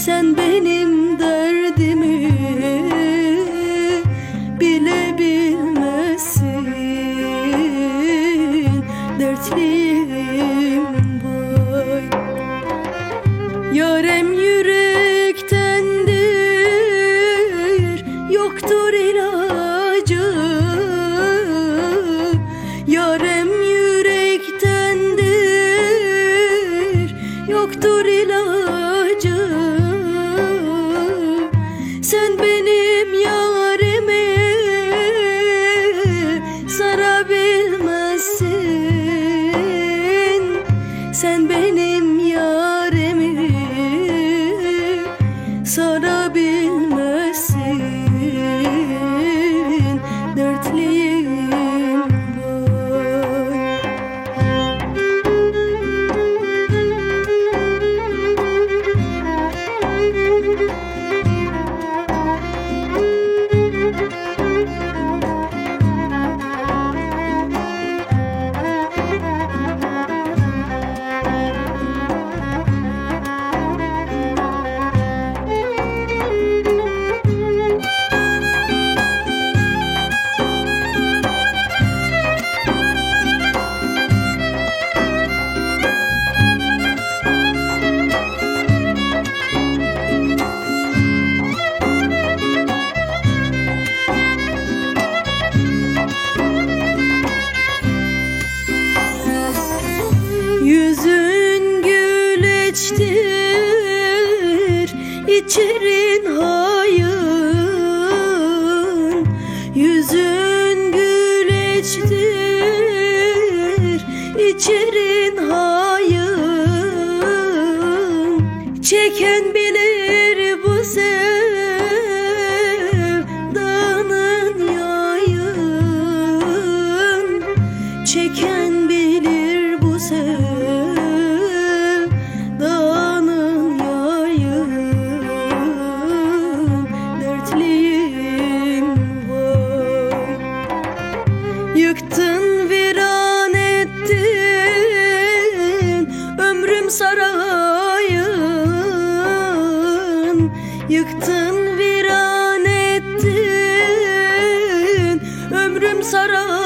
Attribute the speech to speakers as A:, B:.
A: Sen benim derdimi bile bilmezsin Dertliyim bay Yarem yürü so Geçirin hayın Yüzün güleçtir İçerin hayın Çeken bilir bu sen Yıktın viran ettin. Ömrüm sarayın